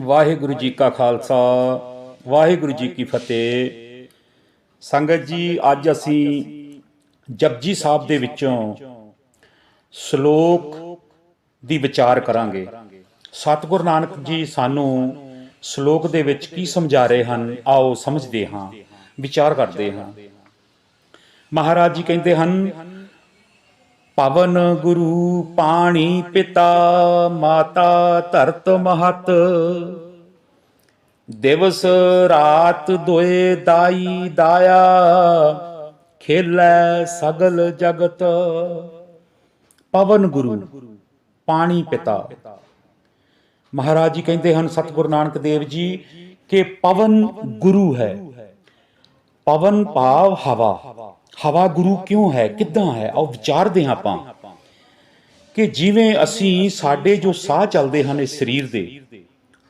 ਵਾਹਿਗੁਰੂ ਜੀ ਕਾ ਖਾਲਸਾ, ਵਾਹਿਗੁਰੂ ਜੀ ਕੀ ਫਤਿਹ। ਸੰਗਤ ਜੀ, ਅੱਜ ਅਸੀਂ ਜਪਜੀ ਸਾਹਿਬ ਦੇ ਵਿੱਚੋਂ ਸ਼ਲੋਕ ਦੀ ਵਿਚਾਰ ਕਰਾਂਗੇ। ਸਤਿਗੁਰੂ ਨਾਨਕ ਜੀ ਸਾਨੂੰ ਸ਼ਲੋਕ ਦੇ ਵਿੱਚ ਕੀ ਸਮਝਾ ਰਹੇ ਹਨ, ਆਓ ਸਮਝਦੇ ਹਾਂ, ਵਿਚਾਰ ਕਰਦੇ ਹਾਂ। ਮਹਾਰਾਜ ਜੀ ਕਹਿੰਦੇ ਹਨ ਪਵਨ ਗੁਰੂ ਪਾਣੀ ਪਿਤਾ, ਮਾਤਾ ਧਰਤ ਮਹਤ। ਦਿਵਸ ਰਾਤ ਦੋਏ ਦਾਈ ਦਾਇਆ, ਖੇਲੈ ਸਗਲ ਜਗਤ। ਪਵਨ ਗੁਰੂ ਪਾਣੀ ਪਿਤਾ। ਮਹਾਰਾਜ ਜੀ ਕਹਿੰਦੇ ਹਨ, ਸਤਿਗੁਰੂ ਨਾਨਕ ਦੇਵ ਜੀ, ਕਿ ਪਵਨ ਗੁਰੂ ਹੈ। ਪਵਨ ਭਾਵ ਹਵਾ। ਹਵਾ ਗੁਰੂ ਕਿਉਂ ਹੈ? ਕਿੱਦਾਂ ਹੈ? ਆਓ ਵਿਚਾਰਦੇ ਹਾਂ ਆਪਾਂ ਕਿ ਜਿਵੇਂ ਅਸੀਂ ਸਾਡੇ ਜੋ ਸਾਹ ਚੱਲਦੇ ਹਨ ਇਸ ਸਰੀਰ ਦੇ,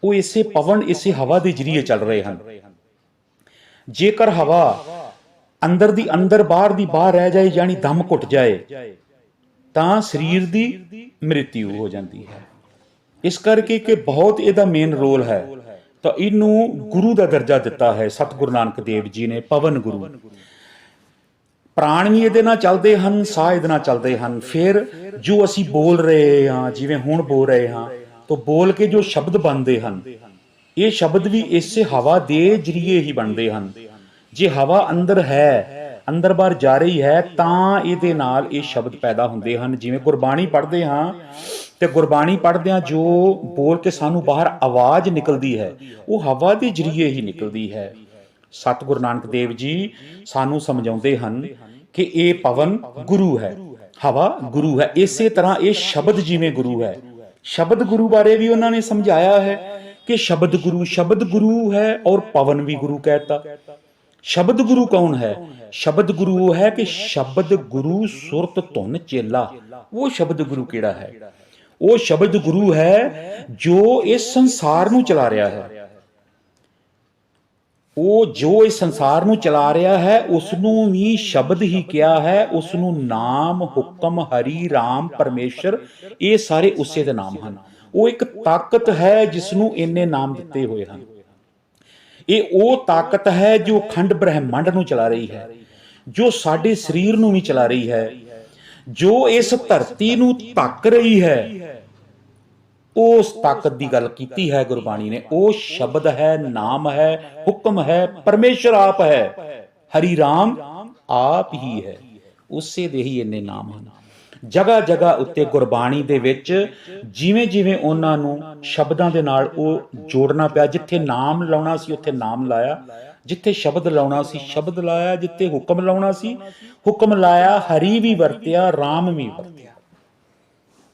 ਉਹ ਇਸੇ ਪਵਨ, ਇਸੇ ਹਵਾ ਦੇ ਜਰੀਏ ਚੱਲ ਰਹੇ ਹਨ। ਜੇਕਰ ਹਵਾ ਅੰਦਰ ਦੀ ਅੰਦਰ, ਬਾਹਰ ਦੀ ਬਾਹਰ ਰਹਿ ਜਾਏ, ਯਾਨੀ ਦਮ ਘੁੱਟ ਜਾਏ, ਤਾਂ ਸਰੀਰ ਦੀ ਮ੍ਰਿਤਿੂ ਹੋ ਜਾਂਦੀ ਹੈ। ਇਸ ਕਰਕੇ ਕਿ ਬਹੁਤ ਇਹਦਾ ਮੇਨ ਰੋਲ ਹੈ। ਤਾਂ ਇਹਨੂੰ ਗੁਰੂ ਦਾ ਦਰਜਾ ਦਿੱਤਾ ਹੈ। ਸਤਿਗੁਰੂ ਨਾਨਕ ਦੇਵ ਜੀ ਨੇ, ਪਵਨ ਗੁਰੂ। ਪ੍ਰਾਣ ਵੀ ਇਹਦੇ ਨਾਲ ਚੱਲਦੇ ਹਨ, ਸਾਹ ਇਹਦੇ ਨਾਲ ਚੱਲਦੇ ਹਨ। ਫਿਰ ਜੋ ਅਸੀਂ ਬੋਲ ਰਹੇ ਹਾਂ, ਜਿਵੇਂ ਹੁਣ ਬੋਲ ਰਹੇ ਹਾਂ, ਤਾਂ ਬੋਲ ਕੇ ਜੋ ਸ਼ਬਦ ਬਣਦੇ ਹਨ, ਇਹ ਸ਼ਬਦ ਵੀ ਇਸੇ ਹਵਾ ਦੇ ਜਰੀਏ ਹੀ ਬਣਦੇ ਹਨ। ਜੇ ਹਵਾ ਅੰਦਰ ਹੈ, ਅੰਦਰ ਬਾਹਰ ਜਾ ਰਹੀ ਹੈ, ਤਾਂ ਇਹਦੇ ਨਾਲ ਇਹ ਸ਼ਬਦ ਪੈਦਾ ਹੁੰਦੇ ਹਨ। ਜਿਵੇਂ ਗੁਰਬਾਣੀ ਪੜ੍ਹਦੇ ਹਾਂ, ਤੇ ਗੁਰਬਾਣੀ ਪੜ੍ਹਦਿਆਂ ਜੋ ਬੋਲ ਕੇ ਸਾਨੂੰ ਬਾਹਰ ਆਵਾਜ਼ ਨਿਕਲਦੀ ਹੈ, ਉਹ ਹਵਾ ਦੇ ਜਰੀਏ ਹੀ ਨਿਕਲਦੀ ਹੈ। ਸਤਿਗੁਰੂ ਨਾਨਕ ਦੇਵ ਜੀ ਸਾਨੂੰ ਸਮਝਾਉਂਦੇ ਹਨ ਕਿ ਇਹ ਪਵਨ ਗੁਰੂ ਹੈ। ਹਵਾ ਗੁਰੂ ਹੈ। ਇਸੇ ਤਰ੍ਹਾਂ ਇਹ ਸ਼ਬਦ ਜਿਵੇਂ ਗੁਰੂ ਹੈ। ਸ਼ਬਦ ਗੁਰੂ ਬਾਰੇ ਵੀ ਉਹਨਾਂ ਨੇ ਸਮਝਾਇਆ ਹੈ ਕਿ ਸ਼ਬਦ ਗੁਰੂ ਸ਼ਬਦ ਗੁਰੂ ਹੈ ਔਰ ਪਵਨ ਵੀ ਗੁਰੂ ਕਹਿਤਾ। ਸ਼ਬਦ ਗੁਰੂ ਕੌਣ ਹੈ? ਸ਼ਬਦ ਗੁਰੂ ਉਹ ਹੈ ਕਿ ਸ਼ਬਦ ਗੁਰੂ ਸੁਰਤ ਧੁਨ ਚੇਲਾ। ਉਹ ਸ਼ਬਦ ਗੁਰੂ ਕਿਹੜਾ ਹੈ? ਉਹ ਸ਼ਬਦ ਗੁਰੂ ਹੈ ਜੋ ਇਸ ਸੰਸਾਰ ਨੂੰ ਚਲਾ ਰਿਹਾ ਹੈ। ਉਹ ਜੋ ਇਸ ਸੰਸਾਰ ਨੂੰ ਚਲਾ ਰਿਹਾ ਹੈ ਉਸ ਨੂੰ ਵੀ ਸ਼ਬਦ ਹੀ ਕਿਹਾ ਹੈ ਉਸ ਨੂੰ ਨਾਮ, ਹੁਕਮ, ਹਰੀ, ਰਾਮ, ਪਰਮੇਸ਼ਰ, ਇਹ ਸਾਰੇ ਉਸੇ ਦੇ ਨਾਮ ਹਨ। ਉਹ ਇੱਕ ਤਾਕਤ ਹੈ ਜਿਸ ਨੂੰ ਇੰਨੇ ਨਾਮ ਦਿੱਤੇ ਹੋਏ ਹਨ। ਇਹ ਉਹ ਤਾਕਤ ਹੈ ਜੋ ਖੰਡ ਬ੍ਰਹਿਮੰਡ ਨੂੰ ਚਲਾ ਰਹੀ ਹੈ, ਜੋ ਸਾਡੇ ਸਰੀਰ ਨੂੰ ਵੀ ਚਲਾ ਰਹੀ ਹੈ, ਜੋ ਇਸ ਧਰਤੀ ਨੂੰ ਧੱਕ ਰਹੀ ਹੈ ਉਸ ਤਾਕਤ ਦੀ ਗੱਲ ਕੀਤੀ ਹੈ ਗੁਰਬਾਣੀ ਨੇ। ਉਹ ਸ਼ਬਦ ਹੈ, ਨਾਮ ਹੈ, ਹੁਕਮ ਹੈ, ਪਰਮੇਸ਼ਰ ਆਪ ਹੈ। ਹਰੀ ਰਾਮ ਆਪ ਹੀ ਹੈ। ਉਸੇ ਦੇ ਹੀ ਇੰਨੇ ਨਾਮ ਹਨ। ਜਗਾ ਜਗਾ ਉੱਤੇ ਗੁਰਬਾਣੀ ਦੇ ਵਿੱਚ ਜਿਵੇਂ ਜਿਵੇਂ ਉਹਨਾਂ ਨੂੰ ਸ਼ਬਦਾਂ ਦੇ ਨਾਲ ਉਹ ਜੋੜਨਾ ਪਿਆ, ਜਿੱਥੇ ਨਾਮ ਲਾਉਣਾ ਸੀ, ਉੱਥੇ ਨਾਮ ਲਾਇਆ। ਜਿੱਥੇ ਸ਼ਬਦ ਲਾਉਣਾ ਸੀ, ਸ਼ਬਦ ਲਾਇਆ। ਜਿੱਥੇ ਹੁਕਮ ਲਾਉਣਾ ਸੀ, ਹੁਕਮ ਲਾਇਆ, ਹਰੀ ਵੀ ਵਰਤਿਆ, ਰਾਮ ਵੀ ਵਰਤਿਆ।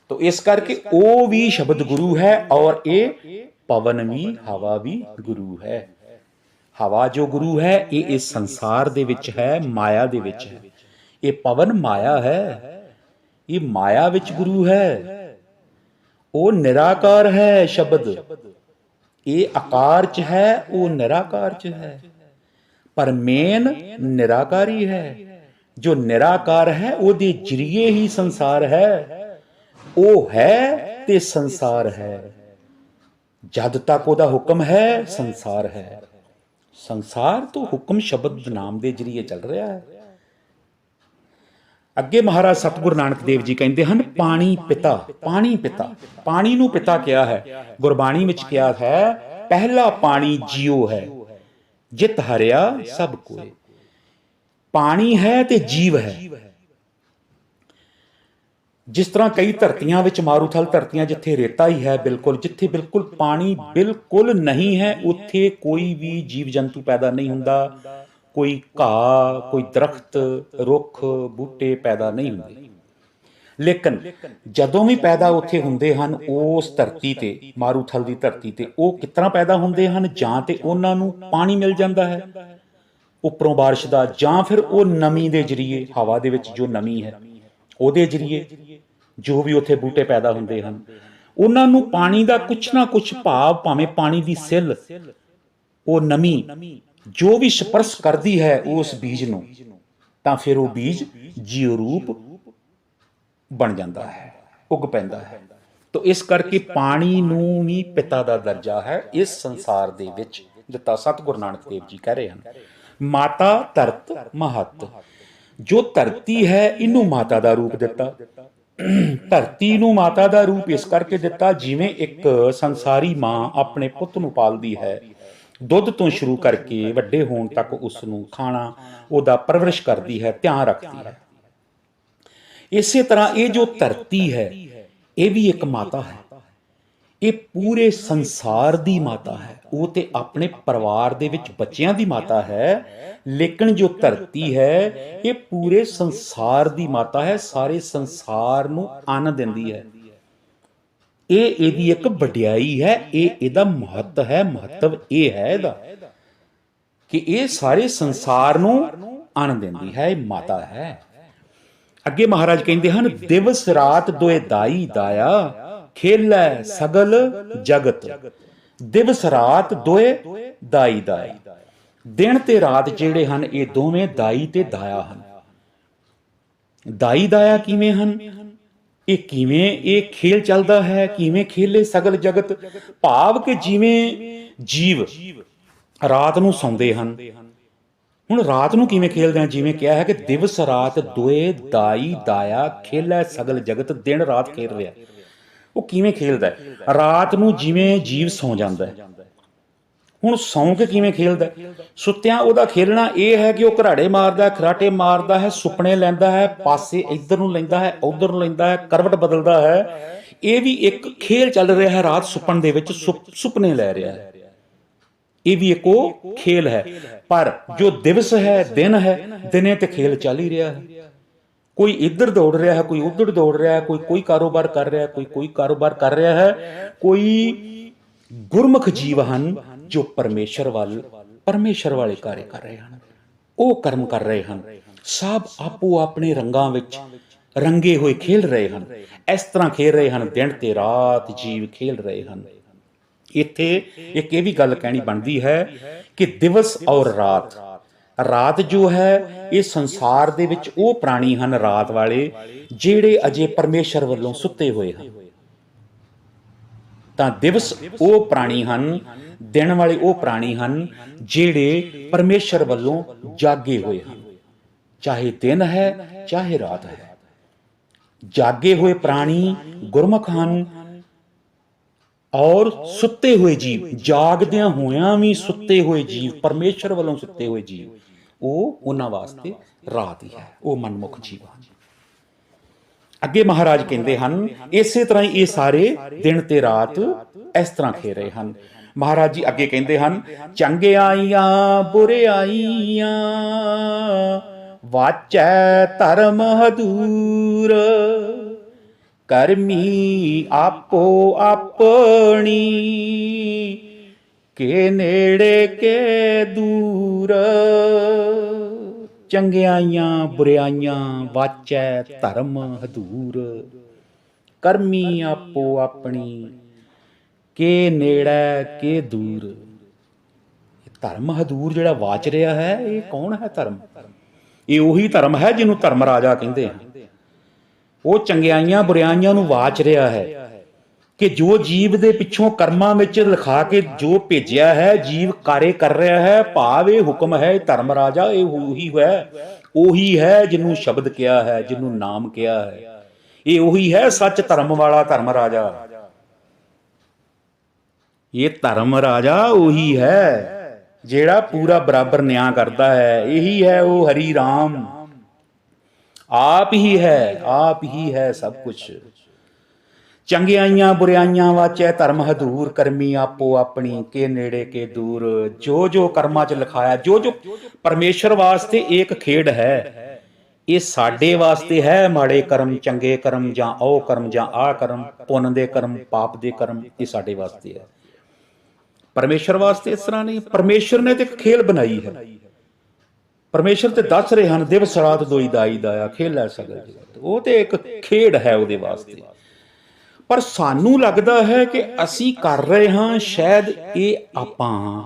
ਤੋ ਇਸ ਕਰਕੇ ਉਹ ਵੀ ਸ਼ਬਦ ਗੁਰੂ ਹੈ ਔਰ ਇਹ ਪਵਨ ਵੀ ਹਵਾ ਵੀ ਗੁਰੂ ਹੈ। ਹਵਾ ਜੋ ਗੁਰੂ ਹੈ, ਇਹ ਇਸ ਸੰਸਾਰ ਦੇ ਵਿੱਚ ਹੈ, ਮਾਇਆ ਦੇ ਵਿੱਚ ਹੈ। ਇਹ ਪਵਨ ਮਾਇਆ ਹੈ, ਇਹ ਮਾਇਆ ਵਿੱਚ ਗੁਰੂ ਹੈ। ਉਹ ਨਿਰਾਕਾਰ ਹੈ ਸ਼ਬਦ। ਇਹ ਆਕਾਰ ਚ ਹੈ, ਉਹ ਨਿਰਾਕਾਰ ਚ ਹੈ। ਪਰ ਮੇਨ ਨਿਰਾਕਾਰੀ ਹੈ। ਜੋ ਨਿਰਾਕਾਰ ਹੈ, ਉਹਦੇ ਜਰੀਏ ਹੀ ਸੰਸਾਰ ਹੈ। ਉਹ ਹੈ ਤੇ ਸੰਸਾਰ ਹੈ। ਜਦ ਤੱਕ ਉਹਦਾ ਹੁਕਮ ਹੈ, ਸੰਸਾਰ ਹੈ। ਸੰਸਾਰ ਤੋਂ ਹੁਕਮ ਸ਼ਬਦ ਨਾਮ ਦੇ ਜਰੀਏ ਚੱਲ ਰਿਹਾ ਹੈ। ਅੱਗੇ ਮਹਾਰਾਜ ਸਤਿਗੁਰੂ ਨਾਨਕ ਦੇਵ ਜੀ ਕਹਿੰਦੇ ਹਨ, ਪਾਣੀ ਪਿਤਾ ਪਾਣੀ ਪਿਤਾ, ਪਾਣੀ ਨੂੰ ਪਿਤਾ ਕਿਹਾ ਹੈ। ਗੁਰਬਾਣੀ ਵਿੱਚ ਕਿਹਾ ਹੈ, ਪਹਿਲਾ ਪਾਣੀ ਜੀਉ ਹੈ, ਜਿਤ ਹਰਿਆ ਸਭ ਕੋਏ। ਪਾਣੀ ਹੈ ਤੇ ਜੀਵ ਹੈ ਜਿਸ ਤਰ੍ਹਾਂ ਕਈ ਧਰਤੀਆਂ ਵਿੱਚ ਮਾਰੂਥਲ ਧਰਤੀਆਂ ਜਿੱਥੇ ਰੇਤਾ ਹੀ ਹੈ ਬਿਲਕੁਲ, ਜਿੱਥੇ ਬਿਲਕੁਲ ਪਾਣੀ ਬਿਲਕੁਲ ਨਹੀਂ ਹੈ, ਉੱਥੇ ਕੋਈ ਵੀ ਜੀਵ ਜੰਤੂ ਪੈਦਾ ਨਹੀਂ ਹੁੰਦਾ। ਕੋਈ ਘਾਹ, ਕੋਈ ਦਰਖਤ, ਰੁੱਖ, ਬੂਟੇ ਪੈਦਾ ਨਹੀਂ ਹੁੰਦੇ। ਲੇਕਿਨ ਜਦੋਂ ਵੀ ਪੈਦਾ ਉੱਥੇ ਹੁੰਦੇ ਹਨ, ਉਸ ਧਰਤੀ ਤੇ, ਮਾਰੂਥਲ ਦੀ ਧਰਤੀ ਤੇ, ਉਹ ਕਿਤਨਾ ਪੈਦਾ ਹੁੰਦੇ ਹਨ? ਜਾਂ ਤੇ ਉਹਨਾਂ ਨੂੰ ਪਾਣੀ ਮਿਲ ਜਾਂਦਾ ਹੈ ਉੱਪਰੋਂ ਬਾਰਿਸ਼ ਦਾ, ਜਾਂ ਫਿਰ ਉਹ ਨਮੀ ਦੇ ਜਰੀਏ, ਹਵਾ ਦੇ ਵਿੱਚ ਜੋ ਨਮੀ ਹੈ। ਉਹਦੇ ਜਰੀਏ ਜੋ ਵੀ ਉੱਥੇ ਬੂਟੇ ਪੈਦਾ ਹੁੰਦੇ ਹਨ। ਉਹਨਾਂ ਨੂੰ ਪਾਣੀ ਦਾ ਕੁਛ ਨਾ ਕੁਛ ਭਾਵ ਭਾਵੇਂ ਪਾਣੀ ਦੀ ਸਿੱਲ, ਉਹ ਨਮੀ ਜੋ ਵੀ ਸਪਰਸ਼ ਕਰਦੀ ਹੈ ਉਸ ਬੀਜ ਨੂੰ, ਤਾਂ ਫਿਰ ਉਹ ਬੀਜ ਜੀਵ ਰੂਪ ਬਣ ਜਾਂਦਾ ਹੈ, ਉੱਗ ਪੈਂਦਾ ਹੈ। ਤੋ ਇਸ ਕਰਕੇ ਪਾਣੀ ਨੂੰ ਵੀ ਪਿਤਾ ਦਾ ਦਰਜਾ ਹੈ, ਇਸ ਸੰਸਾਰ ਦੇ ਵਿੱਚ ਦਿੱਤਾ ਸਤਿਗੁਰੂ ਨਾਨਕ ਦੇਵ ਜੀ ਕਹਿ ਰਹੇ ਹਨ, ਮਾਤਾ ਧਰਤ ਮਹਤ। ਜੋ ਧਰਤੀ ਹੈ, ਇਹਨੂੰ ਮਾਤਾ ਦਾ ਰੂਪ ਦਿੱਤਾ। ਧਰਤੀ ਨੂੰ ਮਾਤਾ ਦਾ ਰੂਪ ਇਸ ਕਰਕੇ ਦਿੱਤਾ ਜਿਵੇਂ ਇੱਕ ਸੰਸਾਰੀ ਮਾਂ ਆਪਣੇ ਪੁੱਤ ਨੂੰ ਪਾਲਦੀ ਹੈ। ਦੁੱਧ ਤੋਂ ਸ਼ੁਰੂ ਕਰਕੇ ਵੱਡੇ ਹੋਣ ਤੱਕ ਉਸ ਨੂੰ ਖਾਣਾ, ਉਹਦਾ ਪਰਵਰਿਸ਼ ਕਰਦੀ ਹੈ, ਧਿਆਨ ਰੱਖਦੀ ਹੈ। ਇਸੇ ਤਰ੍ਹਾਂ ਇਹ ਜੋ ਧਰਤੀ ਹੈ, ਇਹ ਵੀ ਇੱਕ ਮਾਤਾ ਹੈ। ਇਹ ਪੂਰੇ ਸੰਸਾਰ ਦੀ ਮਾਤਾ ਹੈ। ਉਹ ਤੇ ਆਪਣੇ ਪਰਿਵਾਰ ਦੇ ਵਿੱਚ ਬੱਚਿਆਂ ਦੀ ਮਾਤਾ ਹੈ, ਲੇਕਿਨ ਜੋ ਧਰਤੀ ਹੈ, ਇਹ ਪੂਰੇ ਸੰਸਾਰ ਦੀ ਮਾਤਾ ਹੈ, ਸਾਰੇ ਸੰਸਾਰ ਨੂੰ ਅੰਨ ਦਿੰਦੀ ਹੈ। ਇਹ ਇਹਦੀ ਇੱਕ ਵਡਿਆਈ ਹੈ, ਇਹ ਇਹਦਾ ਮਹੱਤ ਹੈ, ਮਹੱਤਵ ਇਹ ਹੈ ਇਹਦਾ ਕਿ ਇਹ ਸਾਰੇ ਸੰਸਾਰ ਨੂੰ ਅੰਨ ਦਿੰਦੀ ਹੈ, ਇਹ ਮਾਤਾ ਹੈ। ਅੱਗੇ ਮਹਾਰਾਜ ਕਹਿੰਦੇ ਹਨ, ਦਿਵਸ ਰਾਤ ਦੋਏ ਦਾਈ ਦਾਇਆ, ਖੇਲੈ ਸਗਲ ਜਗਤ। ਦਿਵਸ ਰਾਤ ਦੋਏ ਦਾਈ ਦਾਇਆ ਦਿਨ ਤੇ ਰਾਤ ਜਿਹੜੇ ਹਨ, ਇਹ ਦੋਵੇਂ ਦਾਈ ਤੇ ਦਾਇਆ ਹਨ। ਦਾਈ ਦਾਇਆ ਕਿਵੇਂ ਹਨ? ਇਹ ਕਿਵੇਂ ਇਹ ਖੇਲ ਚੱਲਦਾ ਹੈ? ਕਿਵੇਂ ਖੇਲੇ ਸਗਲ ਜਗਤ? ਭਾਵ ਕਿ ਜਿਵੇਂ ਜੀਵ ਰਾਤ ਨੂੰ ਸੌਂਦੇ ਹਨ। ਹੁਣ ਰਾਤ ਨੂੰ ਕਿਵੇਂ ਖੇਲਦੇ ਆ ਜਿਵੇਂ ਕਿਹਾ ਹੈ ਕਿ ਦਿਵਸ ਰਾਤ ਦੋਏ ਦਾਈ ਦਾਇਆ ਖੇਲੇ ਸਗਲ ਜਗਤ ਦਿਨ ਰਾਤ ਖੇਲ ਰਿਹਾ। ਉਹ ਕਿਵੇਂ ਖੇਲਦਾ ਹੈ? ਰਾਤ ਨੂੰ ਜਿਵੇਂ ਜੀਵ ਸੌਂ ਜਾਂਦਾ ਹੈ। ਹੁਣ ਸੌਂ ਕੇ ਕਿਵੇਂ ਖੇਲਦਾ ਸੁੱਤਿਆਂ ਉਹਦਾ ਖੇਲਣਾ ਇਹ ਹੈ ਕਿ ਉਹ ਘਰਾੜੇ ਮਾਰਦਾ ਖਰਾਟੇ ਮਾਰਦਾ ਹੈ, ਸੁਪਨੇ ਲੈਂਦਾ ਹੈ, ਪਾਸੇ ਇੱਧਰ ਨੂੰ ਲੈਂਦਾ ਹੈ, ਉੱਧਰ ਨੂੰ ਲੈਂਦਾ ਹੈ, ਕਰਵਟ ਬਦਲਦਾ ਹੈ। ਇਹ ਵੀ ਇੱਕ ਖੇਲ ਚੱਲ ਰਿਹਾ ਹੈ ਰਾਤ ਸੁਪਨ ਦੇ ਵਿੱਚ, ਸੁਪ- ਸੁਪਨੇ ਲੈ ਰਿਹਾ ਹੈ। ਇਹ ਵੀ ਇੱਕ ਉਹ ਖੇਲ ਹੈ। ਪਰ ਜੋ ਦਿਵਸ ਹੈ, ਦਿਨ ਹੈ, ਦਿਨੇ ਤੇ ਖੇਲ ਚੱਲ ਹੀ ਰਿਹਾ ਹੈ। ਕੋਈ ਇੱਧਰ ਦੌੜ ਰਿਹਾ ਹੈ, ਕੋਈ ਉੱਧਰ ਦੌੜ ਰਿਹਾ ਹੈ, ਕੋਈ ਕੋਈ ਕਾਰੋਬਾਰ ਕਰ ਰਿਹਾ ਹੈ, ਕੋਈ ਕੋਈ ਕਾਰੋਬਾਰ ਕਰ ਰਿਹਾ ਹੈ, ਕੋਈ ਗੁਰਮੁਖ ਜੀਵ ਹਨ ਜੋ ਪਰਮੇਸ਼ਰ ਵੱਲ, ਪਰਮੇਸ਼ਰ ਵਾਲੇ ਕਾਰਜ ਕਰ ਰਹੇ ਹਨ। ਉਹ ਕਰਮ ਕਰ ਰਹੇ ਹਨ। ਸਭ ਆਪੋ ਆਪਣੇ ਰੰਗਾਂ ਵਿੱਚ ਰੰਗੇ ਹੋਏ ਖੇਲ ਰਹੇ ਹਨ। ਇਸ ਤਰ੍ਹਾਂ ਖੇਲ ਰਹੇ ਹਨ, ਦਿਨ ਤੇ ਰਾਤ ਜੀਵ ਖੇਲ ਰਹੇ ਹਨ। ਇੱਥੇ ਇੱਕ ਇਹ ਵੀ ਗੱਲ ਕਹਿਣੀ ਬਣਦੀ ਹੈ ਕਿ ਦਿਵਸ ਔਰ ਰਾਤ ਰਾਤ ਜੋ ਹੈ, ਇਹ ਸੰਸਾਰ ਦੇ ਵਿੱਚ ਉਹ ਪ੍ਰਾਣੀ ਹਨ ਰਾਤ ਵਾਲੇ, ਜਿਹੜੇ ਅਜੇ ਪਰਮੇਸ਼ਰ ਵੱਲੋਂ ਸੁੱਤੇ ਹੋਏ ਹਨ। ਤਾਂ ਦਿਵਸ ਉਹ ਪ੍ਰਾਣੀ ਹਨ, ਦਿਨ ਵਾਲੇ ਉਹ ਪ੍ਰਾਣੀ ਹਨ, ਜਿਹੜੇ ਪਰਮੇਸ਼ਰ ਵੱਲੋਂ ਜਾਗੇ ਹੋਏ ਹਨ। ਚਾਹੇ ਦਿਨ ਹੈ, ਚਾਹੇ ਰਾਤ ਹੈ। ਜਾਗੇ ਹੋਏ ਪ੍ਰਾਣੀ ਗੁਰਮੁਖ ਹਨ ਔਰ ਸੁੱਤੇ ਹੋਏ ਜੀਵ, ਜਾਗਦਿਆਂ ਹੋਇਆਂ ਵੀ ਸੁੱਤੇ ਹੋਏ ਜੀਵ, ਪਰਮੇਸ਼ਰ ਵੱਲੋਂ ਸੁੱਤੇ ਹੋਏ ਜੀਵ। ਉਹ ਉਹਨਾਂ ਵਾਸਤੇ ਰਾਤ ਹੀ ਹੈ, ਉਹ ਮਨਮੁਖ ਜੀਵ ਅੱਗੇ ਮਹਾਰਾਜ ਕਹਿੰਦੇ ਹਨ, ਇਸੇ ਤਰ੍ਹਾਂ ਹੀ ਇਹ ਸਾਰੇ ਦਿਨ ਤੇ ਰਾਤ ਇਸ ਤਰ੍ਹਾਂ ਖੇ ਰਹੇ ਹਨ। ਮਹਾਰਾਜ ਜੀ ਅੱਗੇ ਕਹਿੰਦੇ ਹਨ, ਚੰਗੇ ਆਈਆਂ, ਬੁਰੇ ਆਈਆਂ, ਵਾਚੈ ਧਰਮ ਹਦੂਰ, ਕਰਮੀ ਆਪੋ ਆਪਣੀ। ਕੇ ਨੇੜੇ ਕੇ ਦੂਰ। ਚੰਗਿਆਈਆਂ ਬੁਰਿਆਈਆਂ ਵਾਚੈ ਧਰਮ ਹਦੂਰ। ਕਰਮੀ ਆਪੋ ਆਪਣੀ, ਕੇ ਨੇੜੇ ਕੇ ਦੂਰ। ਧਰਮ ਹਦੂਰ ਜਿਹੜਾ ਵਾਚ ਰਿਹਾ ਹੈ, ਇਹ ਕੌਣ ਹੈ ਧਰਮ? ਇਹ ਉਹੀ ਧਰਮ ਹੈ ਜਿਹਨੂੰ ਧਰਮ ਰਾਜਾ ਕਹਿੰਦੇ ਹਨ। ਉਹ ਚੰਗਿਆਈਆਂ ਬੁਰਿਆਈਆਂ ਨੂੰ ਵਾਚ ਰਿਹਾ ਹੈ। ਕਿ ਜੋ ਜੀਵ ਦੇ ਪਿੱਛੋਂ ਕਰਮਾਂ ਵਿੱਚ ਲਿਖਾ ਕੇ ਜੋ ਭੇਜਿਆ ਹੈ, ਜੀਵ ਕਾਰੇ ਕਰ ਰਿਹਾ ਹੈ, ਭਾਵ ਇਹ ਹੁਕਮ ਹੈ, ਇਹ ਧਰਮ ਰਾਜਾ, ਇਹ ਉਹੀ ਹੈ ਉਹੀ ਹੈ ਜਿਹਨੂੰ ਸ਼ਬਦ ਕਿਹਾ ਹੈ, ਜਿਹਨੂੰ ਨਾਮ ਕਿਹਾ ਹੈ। ਇਹ ਉਹੀ ਹੈ ਸੱਚ ਧਰਮ ਵਾਲਾ ਧਰਮ ਰਾਜਾ। ਇਹ ਧਰਮ ਰਾਜਾ ਉਹੀ ਹੈ ਜਿਹੜਾ ਪੂਰਾ ਬਰਾਬਰ ਨਿਆਂ ਕਰਦਾ ਹੈ, ਇਹੀ ਹੈ ਉਹ ਹਰੀ ਰਾਮ। ਆਪ ਹੀ ਹੈ, ਆਪ ਹੀ ਹੈ ਸਭ ਕੁਝ ਚੰਗਿਆਈਆਂ ਬੁਰਿਆਈਆਂ ਵਾਚੈ ਧਰਮ ਹਦੂਰ, ਕਰਮੀ ਆਪੋ ਆਪਣੀ ਕੇ ਨੇੜੇ ਕੇ ਦੂਰ। ਜੋ ਜੋ ਕਰਮਾਂ ਚ ਲਿਖਾਇਆ, ਜੋ ਜੋ ਪਰਮੇਸ਼ਰ ਵਾਸਤੇ ਇੱਕ ਖੇਡ ਹੈ, ਇਹ ਸਾਡੇ ਵਾਸਤੇ ਹੈ ਮਾੜੇ ਕਰਮ, ਚੰਗੇ ਕਰਮ ਜਾਂ ਉਹ ਕਰਮ ਜਾਂ ਆ ਕਰਮ, ਪੁੰਨ ਦੇ ਕਰਮ, ਪਾਪ ਦੇ ਕਰਮ, ਇਹ ਸਾਡੇ ਵਾਸਤੇ ਹੈ। ਪਰਮੇਸ਼ਰ ਵਾਸਤੇ ਇਸ ਤਰ੍ਹਾਂ ਨਹੀਂ, ਪਰਮੇਸ਼ਰ ਨੇ ਤੇ ਇੱਕ ਖੇਲ ਬਣਾਈ ਹੈ। ਪਰਮੇਸ਼ਰ ਤੇ ਦੱਸ ਰਹੇ ਹਨ ਦਿਵਸ ਰਾਤ ਦੋਈ ਦਾਈ ਦਾਇਆ, ਖੇਲ ਲੈ ਸਕਦਾ ਉਹ ਤੇ ਇੱਕ ਖੇਡ ਹੈ ਉਹਦੇ ਵਾਸਤੇ। ਪਰ ਸਾਨੂੰ ਲੱਗਦਾ ਹੈ ਕਿ ਅਸੀਂ ਕਰ ਰਹੇ ਹਾਂ ਸ਼ਾਇਦ ਇਹ ਆਪਾਂ।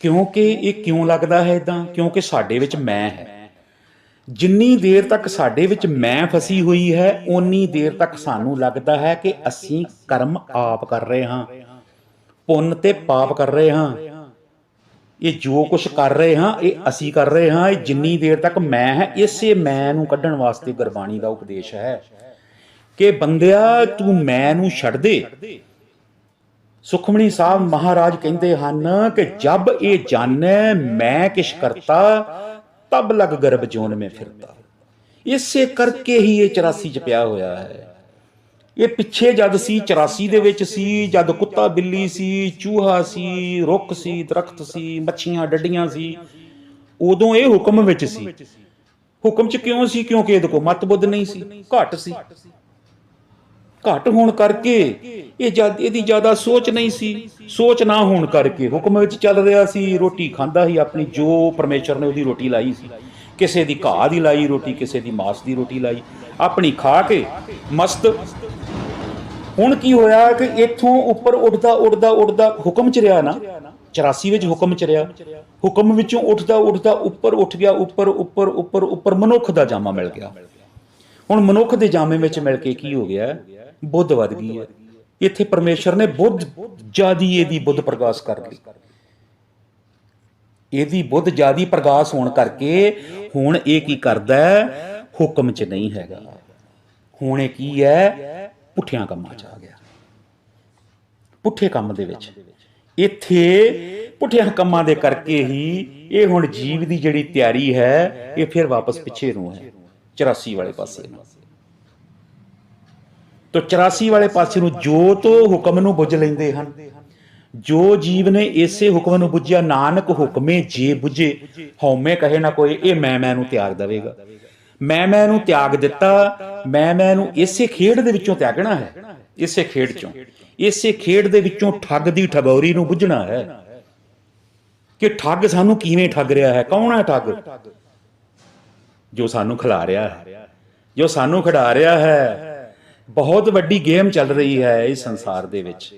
ਕਿਉਂਕਿ ਇਹ ਕਿਉਂ ਲੱਗਦਾ ਹੈ ਇਦਾਂ ਕਿਉਂਕਿ ਸਾਡੇ ਵਿੱਚ ਮੈਂ ਹੈ। ਜਿੰਨੀ ਦੇਰ ਤੱਕ ਸਾਡੇ ਵਿੱਚ ਮੈਂ ਫਸੀ ਹੋਈ ਹੈ, ਓਨੀ ਦੇਰ ਤੱਕ ਸਾਨੂੰ ਲੱਗਦਾ ਹੈ ਕਿ ਅਸੀਂ ਕਰਮ ਆਪ ਕਰ ਰਹੇ ਹਾਂ, ਪੁੰਨ ਤੇ ਪਾਪ ਕਰ ਰਹੇ ਹਾਂ। ਇਹ ਜੋ ਕੁਝ ਕਰ ਰਹੇ ਹਾਂ, ਇਹ ਅਸੀਂ ਕਰ ਰਹੇ ਹਾਂ। ਇਹ ਜਿੰਨੀ ਦੇਰ ਤੱਕ ਮੈਂ ਹੈ, ਇਸੇ ਮੈਂ ਨੂੰ ਕੱਢਣ ਵਾਸਤੇ ਗੁਰਬਾਣੀ ਦਾ ਉਪਦੇਸ਼ ਹੈ। ਕਿ ਬੰਦਿਆ, ਤੂੰ ਮੈਂ ਨੂੰ ਛੱਡ ਦੇ। ਸੁਖਮਣੀ ਸਾਹਿਬ ਮਹਾਰਾਜ ਕਹਿੰਦੇ ਹਨ ਕਿ ਜਬ ਇਹ ਜਾਣੈ ਮੈਂ ਕਿਛ ਕਰਤਾ, ਤਬ ਲਗ ਗਰਭ ਜੋਨ ਮੇ ਫਿਰਤਾ। ਇਸੇ ਕਰਕੇ ਹੀ ਇਹ 84 ਚ ਪਿਆ ਹੋਇਆ ਹੈ। ਇਹ ਪਿੱਛੇ ਜਦ ਸੀ 84 ਦੇ ਵਿੱਚ ਸੀ, ਜਦ ਕੁੱਤਾ ਬਿੱਲੀ ਸੀ, ਚੂਹਾ ਸੀ, ਰੁੱਖ ਸੀ, ਦਰਖਤ ਸੀ, ਮੱਛੀਆਂ, ਡੱਡੀਆਂ ਸੀ, ਉਦੋਂ ਇਹ ਹੁਕਮ ਵਿੱਚ ਸੀ। ਹੁਕਮ ਚ ਕਿਉਂ ਸੀ? ਕਿਉਂਕਿ ਇਹਦੇ ਕੋਲ ਮਤਬੁੱਧ ਨਹੀਂ ਸੀ, ਘੱਟ ਸੀ। ਘੱਟ ਹੋਣ ਕਰਕੇ ਇਹ ਜਦ ਇਹਦੀ ਜ਼ਿਆਦਾ ਸੋਚ ਨਹੀਂ ਸੀ, ਸੋਚ ਨਾ ਹੋਣ ਕਰਕੇ ਹੁਕਮ ਵਿੱਚ ਚੱਲ ਰਿਹਾ ਸੀ, ਰੋਟੀ ਖਾਂਦਾ ਸੀ ਆਪਣੀ, ਜੋ ਪਰਮੇਸ਼ਰ ਨੇ ਉਹਦੀ ਰੋਟੀ ਲਾਈ ਸੀ। ਕਿਸੇ ਦੀ ਘਾਹ ਦੀ ਲਾਈ ਰੋਟੀ, ਕਿਸੇ ਦੀ ਮਾਸ ਦੀ ਰੋਟੀ ਲਾਈ, ਆਪਣੀ ਖਾ ਕੇ ਮਸਤ। ਹੁਣ ਕੀ ਹੋਇਆ ਕਿ ਇੱਥੋਂ ਉੱਪਰ ਉੱਠਦਾ ਉੱਡਦਾ ਉੱਡਦਾ ਹੁਕਮ ਚ ਰਿਹਾ ਨਾ 84 ਵਿੱਚ ਹੁਕਮ ਚ ਰਿਹਾ। ਹੁਕਮ ਵਿੱਚੋਂ ਉੱਠਦਾ ਉੱਠਦਾ, ਉੱਪਰ ਉੱਠ ਗਿਆ, ਉੱਪਰ ਉੱਪਰ ਉੱਪਰ ਉੱਪਰ ਮਨੁੱਖ ਦਾ ਜਾਮਾ ਮਿਲ ਗਿਆ। ਹੁਣ ਮਨੁੱਖ ਦੇ ਜਾਮੇ ਵਿੱਚ ਮਿਲ ਕੇ ਕੀ ਹੋ ਗਿਆ? ਬੁੱਧ ਵੱਧ ਗਈ ਹੈ। ਇੱਥੇ ਪਰਮੇਸ਼ਰ ਨੇ ਬੁੱਧ ਜਿਆਦੀ ਇਹਦੀ ਬੁੱਧ ਪ੍ਰਕਾਸ਼ ਕਰ ਲਈ। ਇਹਦੀ ਬੁੱਧ ਜਿਆਦੀ ਪ੍ਰਕਾਸ਼ ਹੋਣ ਕਰਕੇ ਹੁਣ ਇਹ ਕੀ ਕਰਦਾ ਹੁਕਮ 'ਚ ਨਹੀਂ ਹੈਗਾ। ਹੁਣ ਇਹ ਕੀ ਹੈ? ਪੁੱਠਿਆਂ ਕੰਮਾਂ 'ਚ ਆ ਗਿਆ। ਪੁੱਠੇ ਕੰਮ ਦੇ ਵਿੱਚ। ਇੱਥੇ ਪੁੱਠਿਆਂ ਕੰਮਾਂ ਦੇ ਕਰਕੇ ਹੀ ਇਹ ਹੁਣ ਜੀਵ ਦੀ ਜਿਹੜੀ ਤਿਆਰੀ ਹੈ, ਇਹ ਫਿਰ ਵਾਪਸ ਪਿੱਛੇ ਨੂੰ ਹੈ 84 ਵਾਲੇ ਪਾਸੇ ਨੂੰ। ਤੋ 84 ਵਾਲੇ ਪਾਸੇ ਨੂੰ ਜੋ ਤੋ ਹੁਕਮ ਨੂੰ ਬੁੱਝ ਲੈਂਦੇ ਹਨ, ਜੋ ਜੀਵ ਨੇ ਇਸੇ ਹੁਕਮ ਨੂੰ ਬੁੱਝਿਆ, ਨਾਨਕ ਹੁਕਮੇ ਜੇ ਬੁੱਝੇ, ਹਉਮੈ ਕਹੇ ਨਾ ਕੋਈ, ਇਹ ਮੈਂ ਮੈਂ ਨੂੰ ਤਿਆਗ ਦੇਵੇਗਾ। ਮੈਂ ਮੈਂ ਨੂੰ ਤਿਆਗ ਦਿੱਤਾ, ਮੈਂ ਮੈਂ ਨੂੰ ਇਸੇ ਖੇਡ ਦੇ ਵਿੱਚੋਂ ਤਿਆਗਣਾ ਹੈ, ਇਸੇ ਖੇਡ ਚੋਂ। ਇਸੇ ਖੇਡ ਦੇ ਵਿੱਚੋਂ ਠੱਗ ਦੀ ਠਗੌਰੀ ਨੂੰ ਬੁੱਝਣਾ ਹੈ। ਕਿ ਠੱਗ ਸਾਨੂੰ ਕਿਵੇਂ ਠੱਗ ਰਿਹਾ ਹੈ? ਕੌਣ ਹੈ ਠੱਗ? ਜੋ ਸਾਨੂੰ ਖਿਲਾ ਰਿਹਾ ਹੈ। ਜੋ ਸਾਨੂੰ ਖਿਡਾ ਰਿਹਾ ਹੈ। ਬਹੁਤ ਵੱਡੀ ਗੇਮ ਚੱਲ ਰਹੀ ਹੈ ਇਸ ਸੰਸਾਰ ਦੇ ਵਿੱਚ।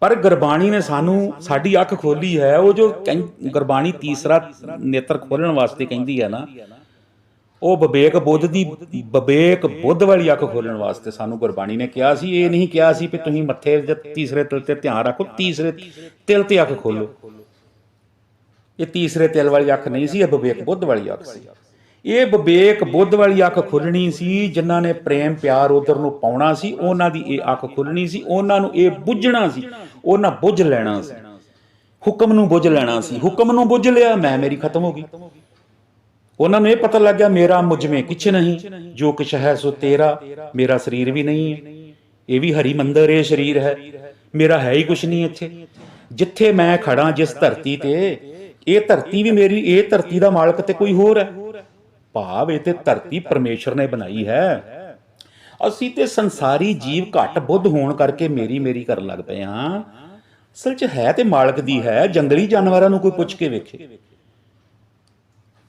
ਪਰ ਗੁਰਬਾਣੀ ਨੇ ਸਾਨੂੰ ਸਾਡੀ ਅੱਖ ਖੋਲੀ ਹੈ, ਉਹ ਜੋ ਕਹਿੰ- ਗੁਰਬਾਣੀ ਤੀਸਰਾ ਨੇਤਰ ਖੋਲਣ ਵਾਸਤੇ ਕਹਿੰਦੀ ਹੈ ਨਾ, ਉਹ ਵਿਵੇਕ ਬੁੱਧ ਦੀ ਵਿਵੇਕ ਬੁੱਧ ਵਾਲੀ ਅੱਖ ਖੋਲਣ ਵਾਸਤੇ ਸਾਨੂੰ ਗੁਰਬਾਣੀ ਨੇ ਕਿਹਾ ਸੀ। ਇਹ ਨਹੀਂ ਕਿਹਾ ਸੀ ਕਿ ਤੁਸੀਂ ਮੱਥੇ ਦੇ ਤੀਸਰੇ ਤਿਲ ਤੇ ਧਿਆਨ ਰੱਖੋ, ਤੀਸਰੇ ਤਿਲ ਤੇ ਅੱਖ ਖੋਲੋ। ਇਹ ਤੀਸਰੇ ਤਿਲ ਵਾਲੀ ਅੱਖ ਨਹੀਂ ਸੀ, ਇਹ ਵਿਵੇਕ ਬੁੱਧ ਵਾਲੀ ਅੱਖ ਸੀ। ਇਹ ਵਿਵੇਕ ਬੁੱਧ ਵਾਲੀ ਅੱਖ ਖੁੱਲਣੀ ਸੀ, ਜਿਨ੍ਹਾਂ ਨੇ ਪ੍ਰੇਮ ਪਿਆਰ ਉਧਰ ਨੂੰ ਪਾਉਣਾ ਸੀ, ਉਹਨਾਂ ਦੀ ਇਹ ਅੱਖ ਖੁੱਲਣੀ ਸੀ, ਉਹਨਾਂ ਨੂੰ ਇਹ ਬੁੱਝਣਾ ਸੀ, ਉਹਨਾਂ ਬੁੱਝ ਲੈਣਾ ਸੀ। ਹੁਕਮ ਨੂੰ ਬੁੱਝ ਲੈਣਾ ਸੀ, ਹੁਕਮ ਨੂੰ ਬੁੱਝ ਲਿਆ, ਮੈਂ ਮੇਰੀ ਖਤਮ ਹੋ ਗਈ। ਉਹਨਾਂ ਨੂੰ ਇਹ ਪਤਾ ਲੱਗ ਗਿਆ, ਮੇਰਾ ਮੁਝਵੇਂ ਕਿਛ ਨਹੀਂ, ਜੋ ਕੁਛ ਹੈ ਸੋ ਤੇਰਾ, ਮੇਰਾ ਸਰੀਰ ਵੀ ਨਹੀਂ ਹੈ। ਇਹ ਵੀ ਹਰੀ ਮੰਦਰ, ਇਹ ਸਰੀਰ ਹੈ। ਮੇਰਾ ਹੈ ਹੀ ਕੁਛ ਨਹੀਂ ਇੱਥੇ। ਜਿੱਥੇ ਮੈਂ ਖੜਾ ਜਿਸ ਧਰਤੀ ਤੇ, ਇਹ ਧਰਤੀ ਵੀ ਮੇਰੀ, ਇਹ ਧਰਤੀ ਦਾ ਮਾਲਕ ਤੇ ਕੋਈ ਹੋਰ ਹੈ। ਭਾਵ ਇਹ ਤੇ ਧਰਤੀ ਪਰਮੇਸ਼ਰ ਨੇ ਬਣਾਈ ਹੈ। ਅਸੀਂ ਤੇ ਸੰਸਾਰੀ ਜੀਵ ਘੱਟ ਬੁੱਧ ਹੋਣ ਕਰਕੇ ਮੇਰੀ ਮੇਰੀ ਕਰਨ ਲੱਗ ਪਏ ਹਾਂ। ਅਸਲ 'ਚ ਹੈ ਤੇ ਮਾਲਕ ਦੀ ਹੈ, ਜੰਗਲੀ ਜਾਨਵਰਾਂ ਨੂੰ ਕੋਈ ਪੁੱਛ ਕੇ ਵੇਖੇ।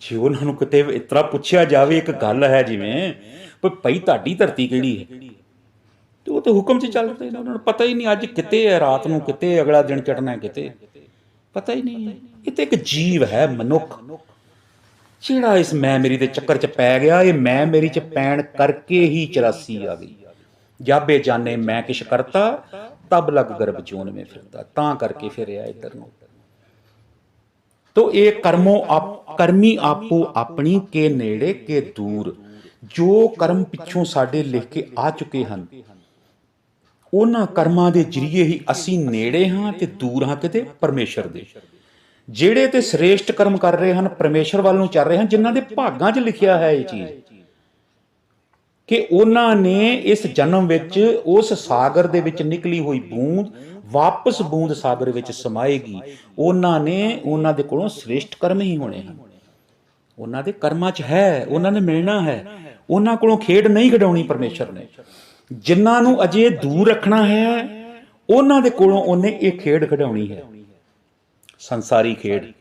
ਜੇ ਉਹਨਾਂ ਨੂੰ ਕਿਤੇ ਇਸ ਤਰ੍ਹਾਂ ਪੁੱਛਿਆ ਜਾਵੇ, ਇੱਕ ਗੱਲ ਹੈ ਜਿਵੇਂ, ਵੀ ਭਈ ਤੁਹਾਡੀ ਧਰਤੀ ਕਿਹੜੀ ਹੈ? ਤੇ ਉਹ ਤੇ ਹੁਕਮ 'ਚ ਚੱਲ ਨੇ, ਉਹਨਾਂ ਨੂੰ ਪਤਾ ਹੀ ਨਹੀਂ ਅੱਜ ਕਿਤੇ ਹੈ, ਰਾਤ ਨੂੰ ਕਿਤੇ ਅਗਲਾ ਦਿਨ ਚੜਨਾ ਕਿਤੇ ਪਤਾ ਹੀ ਨਹੀਂ ਇਹ ਤੇ ਇੱਕ ਜੀਵ ਹੈ, ਮਨੁੱਖ। ਜਿਹੜਾ ਇਸ ਮੈਂ ਮੇਰੀ ਦੇ ਚੱਕਰ 'ਚ ਪੈ ਗਿਆ, ਇਹ ਮੈਂ ਮੇਰੀ 'ਚ ਪੈਣ ਕਰਕੇ ਹੀ 84 ਆ ਗਈ। ਜਾਬੇ ਜਾਣੇ ਮੈਂ ਕਿਛ ਕਰਤਾ, ਤਬ ਲਗ ਗਰਭ ਜੋਨ ਮੇ ਫਿਰਦਾ, ਤਾਂ ਕਰਕੇ ਫਿਰਿਆ ਇੱਧਰ ਨੂੰ। ਤੋ ਇਹ ਕਰਮੋ ਆਪ, ਕਰਮੀ ਆਪੋ ਆਪਣੀ ਕੇ ਨੇੜੇ ਕੇ ਦੂਰ, ਜੋ ਕਰਮ ਪਿੱਛੋਂ ਸਾਡੇ ਲਿਖ ਕੇ ਆ ਚੁੱਕੇ ਹਨ। ਉਹਨਾਂ ਕਰਮਾਂ ਦੇ ਜਰੀਏ ਹੀ ਅਸੀਂ ਨੇੜੇ ਹਾਂ ਤੇ ਦੂਰ ਹਾਂ ਕਿਤੇ ਪਰਮੇਸ਼ਰ ਦੇ। ਜਿਹੜੇ ਤੇ ਸ੍ਰੇਸ਼ਟ ਕਰਮ ਕਰ ਰਹੇ ਹਨ ਪਰਮੇਸ਼ਰ ਵੱਲ ਨੂੰ ਚੱਲ ਰਹੇ ਹਨ, ਜਿਨ੍ਹਾਂ ਦੇ ਭਾਗਾਂ 'ਚ ਲਿਖਿਆ ਹੈ ਇਹ ਚੀਜ਼। ਕਿ ਉਹਨਾਂ ਨੇ ਇਸ ਜਨਮ ਵਿੱਚ ਉਸ ਸਾਗਰ ਦੇ ਵਿੱਚ ਨਿਕਲੀ ਹੋਈ ਬੂੰਦ ਵਾਪਸ ਬੂੰਦ ਸਾਗਰ ਵਿੱਚ ਸਮਾਏਗੀ। ਉਹਨਾਂ ਨੇ ਉਹਨਾਂ ਦੇ ਕੋਲੋਂ ਸ੍ਰੇਸ਼ਟ ਕਰਮ ਹੀ ਹੋਣੇ ਹਨ। ਉਹਨਾਂ ਦੇ ਕਰਮਾਂ 'ਚ ਹੈ, ਉਹਨਾਂ ਨੇ ਮਿਲਣਾ ਹੈ। ਉਹਨਾਂ ਕੋਲੋਂ ਖੇਡ ਨਹੀਂ ਖਡਾਉਣੀ ਪਰਮੇਸ਼ਰ ਨੇ। ਜਿਨ੍ਹਾਂ ਨੂੰ ਅਜੇ ਦੂਰ ਰੱਖਣਾ ਹੈ, ਉਹਨਾਂ ਦੇ ਕੋਲੋਂ ਉਹਨੇ ਇਹ ਖੇਡ ਖਡਾਉਣੀ ਹੈ। ਸੰਸਾਰੀ ਖੇਡ।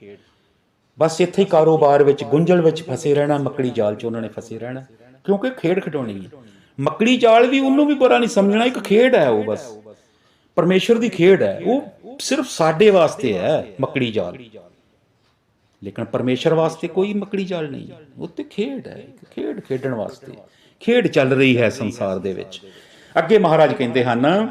ਬਸ ਇੱਥੇ ਹੀ ਕਾਰੋਬਾਰ ਵਿੱਚ, ਗੁੰਝਲ ਵਿੱਚ ਫਸੇ ਰਹਿਣਾ, ਮੱਕੜੀ ਜਾਲ 'ਚ ਉਹਨਾਂ ਨੇ ਫਸੇ ਰਹਿਣਾ। ਕਿਉਂਕਿ ਖੇਡ ਖਡਾਉਣੀ ਹੈ। ਮੱਕੜੀ ਜਾਲ ਵੀ ਉਹਨੂੰ ਵੀ ਬੁਰਾ ਨਹੀਂ ਸਮਝਣਾ, ਇੱਕ ਖੇਡ ਹੈ ਉਹ ਬਸ। ਪਰਮੇਸ਼ਰ ਦੀ ਖੇਡ ਹੈ। ਉਹ ਸਿਰਫ ਸਾਡੇ ਵਾਸਤੇ ਹੈ, ਮੱਕੜੀ ਜਾਲ। ਲੇਕਿਨ ਪਰਮੇਸ਼ਰ ਵਾਸਤੇ ਕੋਈ ਮੱਕੜੀ ਜਾਲ ਨਹੀਂ ਉਹ ਤੇ ਖੇਡ ਹੈ ਖੇਡ ਖੇਡਣ ਵਾਸਤੇ। ਖੇਡ ਚੱਲ ਰਹੀ ਹੈ ਸੰਸਾਰ ਦੇ ਵਿੱਚ। ਅੱਗੇ ਮਹਾਰਾਜ ਕਹਿੰਦੇ ਹਨ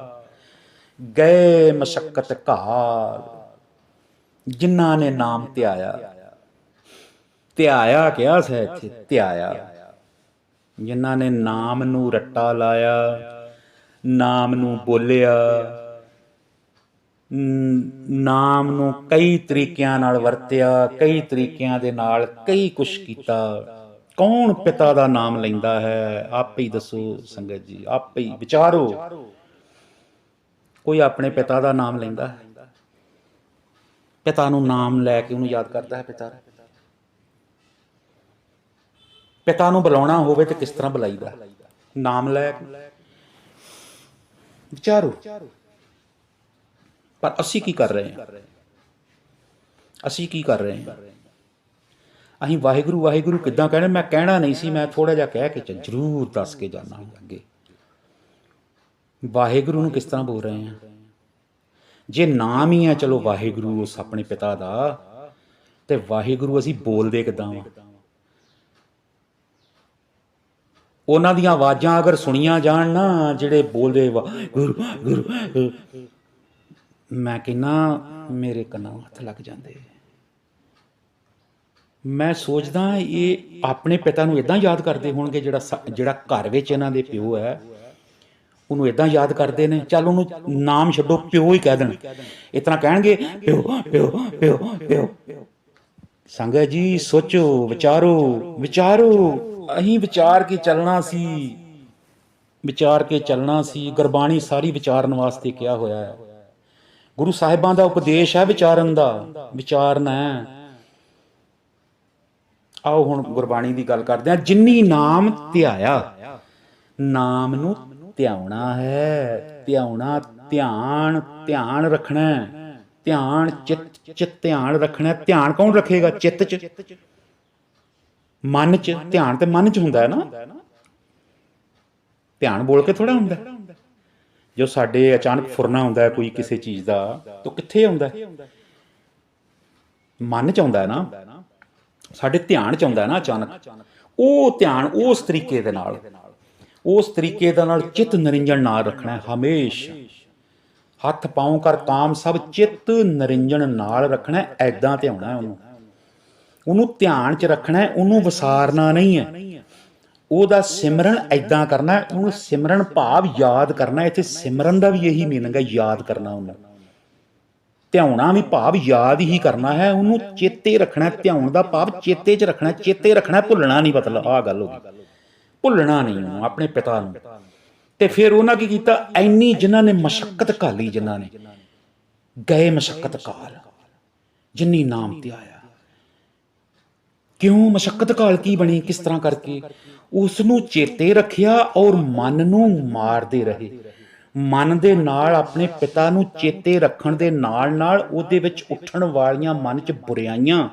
ਗਏ ਮਸ਼ਕਤ ਕਾਲ ਜਿਨ੍ਹਾਂ ਨੇ ਨਾਮ ਧਿਆਇਆ। ਧਿਆਇਆ ਕਿਹਾ ਸੈ ਇੱਥੇ? ਧਿਆਇਆ। ਜਿਨ੍ਹਾਂ ਨੇ ਨਾਮ ਨੂੰ ਰੱਟਾ ਲਾਇਆ, ਨਾਮ ਨੂੰ ਬੋਲਿਆ ਨਾਮ ਨੂੰ ਕਈ ਤਰੀਕਿਆਂ ਨਾਲ ਵਰਤਿਆ, ਕਈ ਤਰੀਕਿਆਂ ਦੇ ਨਾਲ ਕਈ ਕੁਛ ਕੀਤਾ। ਕੌਣ ਪਿਤਾ ਦਾ ਨਾਮ ਲੈਂਦਾ ਹੈ? ਆਪੇ ਹੀ ਦੱਸੋ ਸੰਗਤ ਜੀ, ਆਪੇ ਹੀ ਵਿਚਾਰੋ। ਕੋਈ ਆਪਣੇ ਪਿਤਾ ਦਾ ਨਾਮ ਲੈਂਦਾ ਹੈ। ਪਿਤਾ ਨੂੰ ਨਾਮ ਲੈ ਕੇ ਉਹਨੂੰ ਯਾਦ ਕਰਦਾ ਹੈ ਪਿਤਾ। ਪਿਤਾ ਨੂੰ ਬੁਲਾਉਣਾ ਹੋਵੇ ਤੇ ਕਿਸ ਤਰ੍ਹਾਂ ਬੁਲਾਈਦਾ ਨਾਮ ਲੈ ਕੇ। ਵਿਚਾਰੋ। ਪਰ ਅਸੀਂ ਕੀ ਕਰ ਰਹੇ ਹਾਂ? ਅਸੀਂ ਕੀ ਕਰ ਰਹੇ ਹਾਂ? ਅਸੀਂ ਵਾਹਿਗੁਰੂ ਵਾਹਿਗੁਰੂ ਕਿੱਦਾਂ ਕਹਿਣਾ? ਮੈਂ ਕਹਿਣਾ ਨਹੀਂ ਸੀ, ਮੈਂ ਥੋੜਾ ਜਿਹਾ ਕਹਿ ਕੇ ਜ਼ਰੂਰ ਦੱਸ ਕੇ ਜਾਣਾ ਅੱਗੇ। ਵਾਹਿਗੁਰੂ ਨੂੰ ਕਿਸ ਤਰ੍ਹਾਂ ਬੋਲ ਰਹੇ ਹਾਂ ਜੇ ਨਾਮ ਹੀ ਹੈ ਚਲੋ ਵਾਹਿਗੁਰੂ ਉਸ ਆਪਣੇ ਪਿਤਾ ਦਾ, ਤੇ ਵਾਹਿਗੁਰੂ ਅਸੀਂ ਬੋਲਦੇ ਕਿਦਾਂ ਵਾਂ? ਉਹਨਾਂ ਦੀਆਂ ਆਵਾਜ਼ਾਂ ਅਗਰ ਸੁਣੀਆਂ ਜਾਣ ਨਾ, ਜਿਹੜੇ ਬੋਲਦੇ ਵਾਹਿਗੁਰੂ ਗੁਰੂ ਮੈਂ ਕਹਿੰਨਾ ਮੇਰੇ ਕੰਨਾਂ ਹੱਥ ਲੱਗ ਜਾਂਦੇ। ਮੈਂ ਸੋਚਦਾ, ਇਹ ਆਪਣੇ ਪਿਤਾ ਨੂੰ ਇਦਾਂ ਯਾਦ ਕਰਦੇ ਹੋਣਗੇ ਜਿਹੜਾ ਸ- ਜਿਹੜਾ ਘਰ ਵਿੱਚ ਇਹਨਾਂ ਦੇ ਪਿਓ ਹੈ ਉਹਨੂੰ ਇਦਾਂ ਯਾਦ ਕਰਦੇ ਨੇ, ਚੱਲ ਉਹਨੂੰ ਨਾਮ ਛੱਡੋ, ਪਿਓ ਹੀ ਕਹਿ ਦੇਣ। ਇਤਨਾ ਕਹਿਣਗੇ, ਪਿਓ ਪਿਓ ਪਿਓ ਪਿਓ। ਸੰਗਤ ਜੀ, ਸੋਚੋ, ਵਿਚਾਰੋ ਵਿਚਾਰੋ। ਅਸੀਂ ਵਿਚਾਰ ਕੇ ਚੱਲਣਾ ਸੀ, ਵਿਚਾਰ ਕੇ ਚੱਲਣਾ ਸੀ, ਗੁਰਬਾਣੀ ਸਾਰੀ ਵਿਚਾਰਨ ਵਾਸਤੇ ਕਿਹਾ ਹੋਇਆ ਹੈ। ਗੁਰੂ ਸਾਹਿਬਾਂ ਦਾ ਉਪਦੇਸ਼ ਹੈ ਵਿਚਾਰਨ ਦਾ, ਵਿਚਾਰਨਾ ਹੈ। ਆਓ ਹੁਣ ਗੁਰਬਾਣੀ ਦੀ ਗੱਲ ਕਰਦੇ ਹਾਂ। ਜਿਨੀ ਨਾਮ ਧਿਆਇਆ, ਨਾਮ ਨੂੰ ਧਿਆਉਣਾ ਹੈ, ਧਿਆਉਣਾ ਧਿਆਨ ਧਿਆਨ ਰੱਖਣਾ ਧਿਆਨ ਚਿੱਤ ਚ ਧਿਆਨ ਰੱਖਣਾ ਧਿਆਨ ਕੌਣ ਰੱਖੇਗਾ? ਚਿੱਤ ਚ। ਮਨ ਚ। ਧਿਆਨ ਤੇ ਮਨ ਚ ਹੁੰਦਾ ਹੈ ਨਾ। ਧਿਆਨ ਬੋਲ ਕੇ ਥੋੜਾ ਹੁੰਦਾ ਜੋ ਸਾਡੇ ਅਚਾਨਕ ਫੁਰਨਾ ਹੁੰਦਾ ਹੈ ਕੋਈ ਕਿਸੇ ਚੀਜ਼ ਦਾ, ਤਾਂ ਕਿੱਥੇ ਆਉਂਦਾ ਮਨ ਚ ਆਉਂਦਾ ਹੈ ਨਾ। ਸਾਡੇ ਧਿਆਨ ਚ ਆਉਂਦਾ ਹੈ ਨਾ ਅਚਾਨਕ। ਉਹ ਧਿਆਨ ਉਸ ਤਰੀਕੇ ਦੇ ਨਾਲ ਉਸ ਤਰੀਕੇ ਦੇ ਨਾਲ ਚਿੱਤ ਨਰਿੰਜਨ ਨਾਲ ਰੱਖਣਾ ਹੈ ਹਮੇਸ਼ਾ। ਹੱਥ ਪਾਉ ਕਰ ਕਾਮ ਸਭ ਚਿੱਤ ਨਰਿੰਜਣ ਨਾਲ ਰੱਖਣਾ ਹੈ ਐਦਾਂ ਧਿਆਉਣਾ ਹੈ ਉਹਨੂੰ। ਉਹਨੂੰ ਧਿਆਨ ਚ ਰੱਖਣਾ ਉਹਨੂੰ ਵਿਸਾਰਨਾ ਨਹੀਂ ਹੈ। ਉਹਦਾ ਸਿਮਰਨ ਐਦਾਂ ਕਰਨਾ ਉਹਨੂੰ ਸਿਮਰਨ ਭਾਵ ਯਾਦ ਕਰਨਾ ਇੱਥੇ ਸਿਮਰਨ ਦਾ ਵੀ ਇਹੀ ਮੀਨਿੰਗ ਹੈ, ਯਾਦ ਕਰਨਾ ਉਹਨੂੰ। ਧਿਆਉਣਾ ਵੀ ਭਾਵ ਯਾਦ ਹੀ ਕਰਨਾ ਹੈ, ਉਹਨੂੰ ਚੇਤੇ ਰੱਖਣਾ ਧਿਆਉਣ ਦਾ ਭਾਵ ਚੇਤੇ 'ਚ ਰੱਖਣਾ ਚੇਤੇ ਰੱਖਣਾ ਭੁੱਲਣਾ ਨਹੀਂ ਮਤਲਬ, ਆਹ ਗੱਲ ਹੋ ਗਈ। ਭੁੱਲਣਾ ਨਹੀਂ ਉਹਨੂੰ, ਆਪਣੇ ਪਿਤਾ ਨੂੰ। ਤੇ ਫਿਰ ਉਹਨਾਂ ਕੀ ਕੀਤਾ? ਐਨੀ ਜਿਨ੍ਹਾਂ ਨੇ ਮਸ਼ਕਤ ਘਾਲੀ ਜਿਨ੍ਹਾਂ ਨੇ। ਗਏ ਮਸ਼ਕਤ ਕਾਲ, ਜਿੰਨੀ ਨਾਮ ਤੇ ਆਇਆ। ਕਿਉਂ ਮਸ਼ਕਤ ਕਾਲ ਕੀ ਬਣੀ? ਕਿਸ ਤਰ੍ਹਾਂ ਕਰਕੇ? ਉਸ ਨੂੰ ਚੇਤੇ ਰੱਖਿਆ ਔਰ ਮਨ ਨੂੰ ਮਾਰਦੇ ਰਹੇ। ਮਨ ਦੇ ਨਾਲ ਆਪਣੇ ਪਿਤਾ ਨੂੰ ਚੇਤੇ ਰੱਖਣ ਦੇ ਨਾਲ ਨਾਲ ਉਹਦੇ ਵਿੱਚ ਉੱਠਣ ਵਾਲੀਆਂ ਮਨ 'ਚ ਬੁਰਾਈਆਂ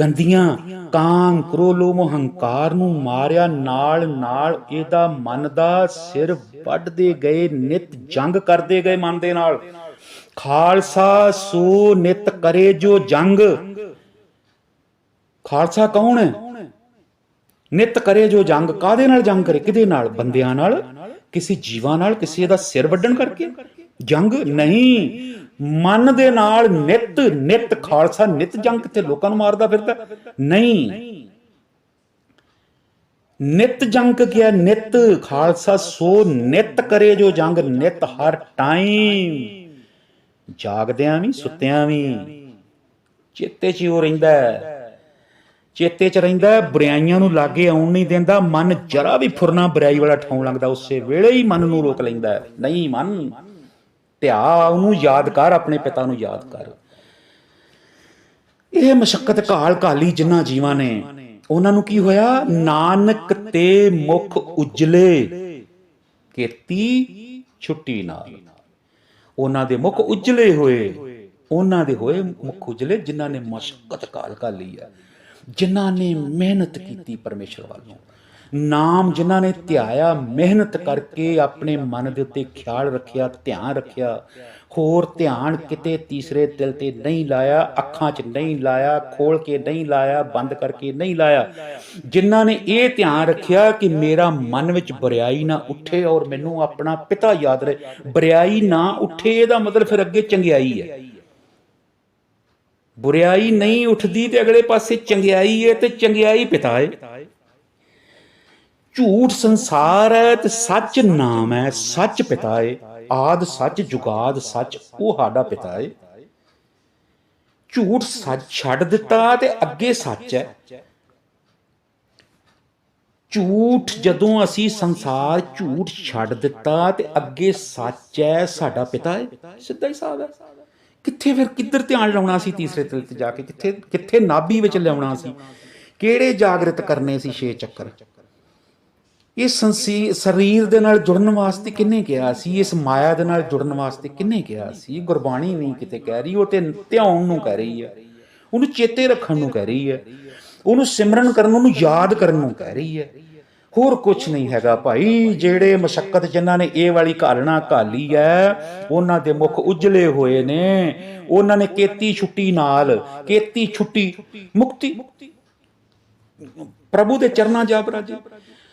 ਗੰਦੀਆਂ ਕਾਮ ਕ੍ਰੋਧ ਲੋਭ ਹੰਕਾਰ ਨੂੰ ਮਾਰਿਆ, ਨਾਲ ਨਾਲ ਇਹਦਾ ਮਨ ਦਾ ਸਿਰ ਵੱਢਦੇ ਗਏ, ਨਿਤ ਜੰਗ ਕਰਦੇ ਗਏ ਮਨ ਦੇ ਨਾਲ। ਖਾਲਸਾ ਸੋ ਨਿਤ ਕਰੇ ਜੋ ਜੰਗ। ਖਾਲਸਾ ਕੌਣ ਹੈ? ਨਿਤ ਕਰੇ ਜੋ ਜੰਗ। ਕਾਦੇ ਨਾਲ ਜੰਗ ਕਰੇ? ਕਿਹਦੇ ਨਾਲ? ਬੰਦਿਆਂ ਨਾਲ? ਕਿਸੇ ਜੀਵਾਂ ਨਾਲ? ਕਿਸੇ ਦਾ ਸਿਰ ਵੱਢਣ ਕਰਕੇ? ਜੰਗ? ਨਹੀਂ। ਮਨ ਦੇ ਨਾਲ ਨਿਤ ਨਿਤ ਖਾਲਸਾ ਨਿਤ ਜੰਗ ਕਿਤੇ ਲੋਕਾਂ ਨੂੰ ਮਾਰਦਾ ਫਿਰਦਾ। ਨਹੀਂ। ਨਿਤ ਜੰਗ ਕਿਆ? ਨਿਤ ਖਾਲਸਾ ਸੋ ਨਿਤ ਕਰੇ ਜੋ ਜੰਗ ਨਿਤ ਹਰ ਟਾਈਮ। ਜਾਗਦਿਆਂ ਵੀ ਸੁੱਤਿਆਂ ਵੀ। ਚੇਤੇ 'ਚ ਹੀ ਉਹ ਰਹਿੰਦਾ ਚੇਤੇ 'ਚ ਰਹਿੰਦਾ ਹੈ, ਬੁਰਾਈਆਂ ਨੂੰ ਲਾਗੇ ਆਉਣ ਨਹੀਂ ਦਿੰਦਾ। ਮਨ ਜਰਾ ਵੀ ਫੁਰਨਾ ਬੁਰਾਈ ਵਾਲਾ ਠਾਉਣ ਲੱਗਦਾ ਉਸੇ ਵੇਲੇ ਹੀ ਮਨ ਨੂੰ ਰੋਕ ਲੈਂਦਾ ਨਹੀਂ ਮਨ ਧਿਆ ਉਹਨੂੰ ਯਾਦ ਕਰ, ਆਪਣੇ ਪਿਤਾ ਨੂੰ ਯਾਦ ਕਰ। ਇਹ ਮਸ਼ਕਤ ਕਾਲ ਕਾਲੀ ਜਿਨ੍ਹਾਂ ਜੀਵਾਂ ਨੇ, ਉਹਨਾਂ ਨੂੰ ਕੀ ਹੋਇਆ? ਨਾਨਕ ਤੇ ਮੁਖ ਉਜਲੇ, ਕੀਤੀ ਛੁੱਟੀ ਨਾਲ। ਉਹਨਾਂ ਦੇ ਮੁਖ ਉਜਲੇ ਹੋਏ, ਉਹਨਾਂ ਦੇ ਹੋਏ ਮੁਖ ਉਜਲੇ ਜਿਨ੍ਹਾਂ ਨੇ ਮਸ਼ਕਤ ਕਾਲ ਕਾਲੀ ਹੈ ਜਿਨ੍ਹਾਂ ਨੇ ਮਿਹਨਤ ਕੀਤੀ ਪਰਮੇਸ਼ਰ ਵੱਲੋਂ। ਨਾਮ ਜਿਨ੍ਹਾਂ ਨੇ ਧਿਆਇਆ, ਮਿਹਨਤ ਕਰਕੇ ਆਪਣੇ ਮਨ ਦੇ ਉੱਤੇ ਖਿਆਲ ਰੱਖਿਆ, ਧਿਆਨ ਰੱਖਿਆ। ਹੋਰ ਧਿਆਨ ਕਿਤੇ ਤੀਸਰੇ ਦਿਲ ਤੇ ਨਹੀਂ ਲਾਇਆ, ਅੱਖਾਂ 'ਚ ਨਹੀਂ ਲਾਇਆ ਖੋਲ ਕੇ ਨਹੀਂ ਲਾਇਆ, ਬੰਦ ਕਰਕੇ ਨਹੀਂ ਲਾਇਆ। ਜਿਨ੍ਹਾਂ ਨੇ ਇਹ ਧਿਆਨ ਰੱਖਿਆ ਕਿ ਮੇਰਾ ਮਨ ਵਿੱਚ ਬੁਰਾਈ ਨਾ ਉੱਠੇ ਔਰ ਮੈਨੂੰ ਆਪਣਾ ਪਿਤਾ ਯਾਦ ਰਹੇ। ਬਰਿਆਈ ਨਾ ਉੱਠੇ, ਇਹਦਾ ਮਤਲਬ ਫਿਰ ਅੱਗੇ ਚੰਗਿਆਈ ਹੈ। ਬੁਰਿਆਈ ਨਹੀਂ ਉੱਠਦੀ ਤੇ ਅਗਲੇ ਪਾਸੇ ਚੰਗਿਆਈ ਹੈ ਤੇ ਚੰਗਿਆਈ ਪਿਤਾ ਹੈ। ਝੂਠ ਸੰਸਾਰ ਹੈ ਤੇ ਸੱਚ ਨਾਮ ਹੈ, ਸੱਚ ਪਿਤਾ ਹੈ ਆਦ ਸੱਚ, ਜੁਗਾਦ ਸੱਚ, ਉਹ ਸਾਡਾ ਪਿਤਾ ਹੈ ਝੂਠ ਸੱਚ ਛੱਡ ਦਿੱਤਾ ਤੇ ਅੱਗੇ ਸੱਚ ਹੈ। ਝੂਠ ਜਦੋਂ ਅਸੀਂ ਸੰਸਾਰ ਝੂਠ ਛੱਡ ਦਿੱਤਾ ਤੇ ਅੱਗੇ ਸੱਚ ਹੈ, ਸਾਡਾ ਪਿਤਾ ਹੈ ਸਿੱਧਾ ਹੀ ਸਾਦਾ ਕਿੱਥੇ ਫਿਰ ਕਿੱਧਰ ਧਿਆਨ ਲਾਉਣਾ ਸੀ ਤੀਸਰੇ ਦਿਲ ਤੇ ਜਾ ਕੇ? ਕਿੱਥੇ ਕਿੱਥੇ ਨਾਭੀ ਵਿੱਚ ਲਿਆਉਣਾ ਸੀ? ਕਿਹੜੇ ਜਾਗਰਤ ਕਰਨੇ ਸੀ ਛੇ ਚੱਕਰ? ਇਹ ਸੰਸੀ ਸਰੀਰ ਦੇ ਨਾਲ ਜੁੜਨ ਵਾਸਤੇ ਕਿੰਨੇ ਕਿਹਾ ਸੀ? ਇਸ ਮਾਇਆ ਦੇ ਨਾਲ ਜੁੜਨ ਵਾਸਤੇ ਕਿੰਨੇ ਕਿਹਾ ਸੀ? ਗੁਰਬਾਣੀ ਨਹੀਂ ਕਿਤੇ ਕਹਿ ਰਹੀ, ਉਹ ਤੇ ਧਿਆਉਣ ਨੂੰ ਕਹਿ ਰਹੀ ਹੈ ਉਹਨੂੰ ਚੇਤੇ ਰੱਖਣ ਨੂੰ ਕਹਿ ਰਹੀ ਹੈ ਉਹਨੂੰ ਸਿਮਰਨ ਕਰਨ, ਉਹਨੂੰ ਯਾਦ ਕਰਨ ਨੂੰ ਕਹਿ ਰਹੀ ਹੈ ਹੋਰ ਕੁਝ ਨਹੀਂ ਹੈਗਾ ਭਾਈ। ਜਿਹੜੇ ਮਸ਼ਕਤ ਜਿਨ੍ਹਾਂ ਨੇ ਇਹ ਵਾਲੀ ਘਾਲਣਾ ਘਾਲੀ ਹੈ ਉਹਨਾਂ ਦੇ ਮੁਖ ਉਜਲੇ ਹੋਏ ਨੇ। ਉਹਨਾਂ ਨੇ ਕੀਤੀ ਛੁੱਟੀ ਨਾਲ, ਕੀਤੀ ਛੁੱਟੀ ਮੁਕਤੀ। ਪ੍ਰਭੂ ਦੇ ਚਰਨਾਂ ਜਾ ਬਰਾਜੇ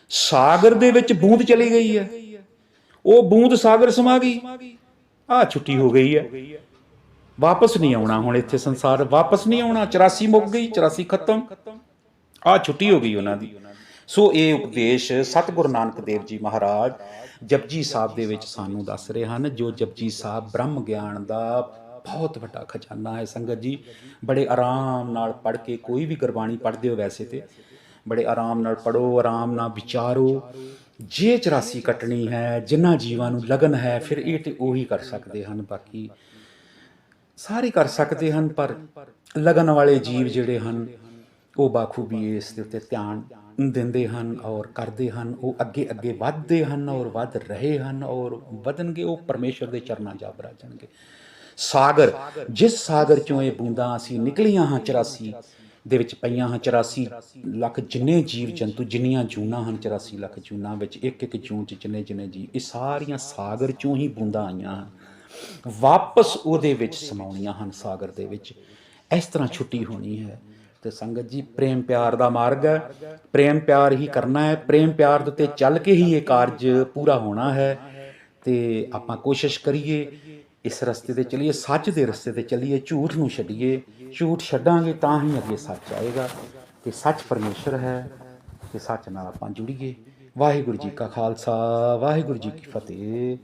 ਸਾਗਰ ਦੇ ਵਿੱਚ ਬੂੰਦ ਚਲੀ ਗਈ ਹੈ। ਉਹ ਬੂੰਦ ਸਾਗਰ ਸਮਾ ਗਈ। ਆ ਛੁੱਟੀ ਹੋ ਗਈ ਹੈ। ਵਾਪਸ ਨਹੀਂ ਆਉਣਾ ਹੁਣ ਇੱਥੇ ਸੰਸਾਰ। ਵਾਪਸ ਨਹੀਂ ਆਉਣਾ। 84 ਮੁੱਕ ਗਈ। 84 ਖਤਮ। ਆ ਛੁੱਟੀ ਹੋ ਗਈ ਉਹਨਾਂ ਦੀ। ਸੋ ਇਹ ਉਪਦੇਸ਼ ਸਤਿਗੁਰੂ ਨਾਨਕ ਦੇਵ ਜੀ ਮਹਾਰਾਜ ਜਪਜੀ ਸਾਹਿਬ ਦੇ ਵਿੱਚ ਸਾਨੂੰ ਦੱਸ ਰਹੇ ਹਨ, ਜੋ ਜਪਜੀ ਸਾਹਿਬ ਬ੍ਰਹਮ ਗਿਆਨ ਦਾ ਬਹੁਤ ਵੱਡਾ ਖਜ਼ਾਨਾ ਹੈ ਸੰਗਤ ਜੀ। ਬੜੇ ਆਰਾਮ ਨਾਲ ਪੜ੍ਹ ਕੇ ਕੋਈ ਵੀ ਗੁਰਬਾਣੀ ਪੜ੍ਹਦੇ ਹੋ ਵੈਸੇ ਤੇ। ਬੜੇ ਆਰਾਮ ਨਾਲ ਪੜੋ ਆਰਾਮ ਨਾਲ ਵਿਚਾਰੋ। ਜੇ 84 ਕੱਟਣੀ ਹੈ ਜਿਨ੍ਹਾਂ ਜੀਵਾਂ ਨੂੰ ਲਗਨ ਹੈ, ਫਿਰ ਇਹ ਤੇ ਉਹੀ ਕਰ ਸਕਦੇ ਹਨ, ਬਾਕੀ ਸਾਰੇ ਕਰ ਸਕਦੇ ਹਨ, ਪਰ ਲਗਨ ਵਾਲੇ ਜੀਵ ਜਿਹੜੇ ਹਨ, ਉਹ ਬਾਖੂਬੀ ਇਸ ਦੇ ਉੱਤੇ ਧਿਆਨ ਦਿੰਦੇ ਹਨ ਔਰ ਕਰਦੇ ਹਨ। ਉਹ ਅੱਗੇ ਅੱਗੇ ਵੱਧਦੇ ਹਨ ਔਰ ਵੱਧ ਰਹੇ ਹਨ ਔਰ ਵਧਣਗੇ, ਉਹ ਪਰਮੇਸ਼ਰ ਦੇ ਚਰਨਾਂ ਜਾ ਬਰਾਜਣਗੇ ਸਾਗਰ, ਜਿਸ ਸਾਗਰ ਚੋਂ ਇਹ ਬੂੰਦਾਂ ਅਸੀਂ ਨਿਕਲੀਆਂ ਹਾਂ 84 ਦੇ ਵਿੱਚ ਪਈਆਂ ਹਾਂ 84 ਲੱਖ ਜਿੰਨੇ ਜੀਵ ਜੰਤੂ, ਜਿੰਨੀਆਂ ਜੂਨਾਂ ਹਨ 84 ਲੱਖ ਜੂਨਾਂ ਵਿੱਚ ਇੱਕ ਇੱਕ ਜੂਨ ਚ ਜਿੰਨੇ ਜਿੰਨੇ ਜੀ ਇਹ ਸਾਰੀਆਂ ਸਾਗਰ ਚੋਂ ਹੀ ਬੂੰਦਾਂ ਆਈਆਂ ਹਨ। ਵਾਪਸ ਉਹਦੇ ਵਿੱਚ ਸਮਾਉਣੀਆਂ ਹਨ ਸਾਗਰ ਦੇ ਵਿੱਚ। ਇਸ ਤਰ੍ਹਾਂ ਛੁੱਟੀ ਹੋਣੀ ਹੈ। ਤੇ ਸੰਗਤ ਜੀ, ਪ੍ਰੇਮ ਪਿਆਰ ਦਾ ਮਾਰਗ ਹੈ। ਪ੍ਰੇਮ ਪਿਆਰ ਹੀ ਕਰਨਾ ਹੈ। ਪ੍ਰੇਮ ਪਿਆਰ ਦੇ ਉੱਤੇ ਚੱਲ ਕੇ ਹੀ ਇਹ ਕਾਰਜ ਪੂਰਾ ਹੋਣਾ ਹੈ। ਤੇ ਆਪਾਂ ਕੋਸ਼ਿਸ਼ ਕਰੀਏ ਇਸ ਰਸਤੇ ਤੇ ਚਲੀਏ, ਸੱਚ ਦੇ ਰਸਤੇ ਤੇ ਚਲੀਏ, ਝੂਠ ਨੂੰ ਛੱਡੀਏ, ਝੂਠ ਛੱਡਾਂਗੇ ਤਾਂ ਹੀ ਅੱਗੇ ਸੱਚ ਆਏਗਾ। ਕਿ ਸੱਚ ਪਰਮੇਸ਼ਰ ਹੈ, ਤੇ ਸੱਚ ਨਾਲ ਆਪਾਂ ਜੁੜੀਏ। ਵਾਹਿਗੁਰੂ ਜੀ ਕਾ ਖਾਲਸਾ, ਵਾਹਿਗੁਰੂ ਜੀ ਕੀ ਫਤਿਹ।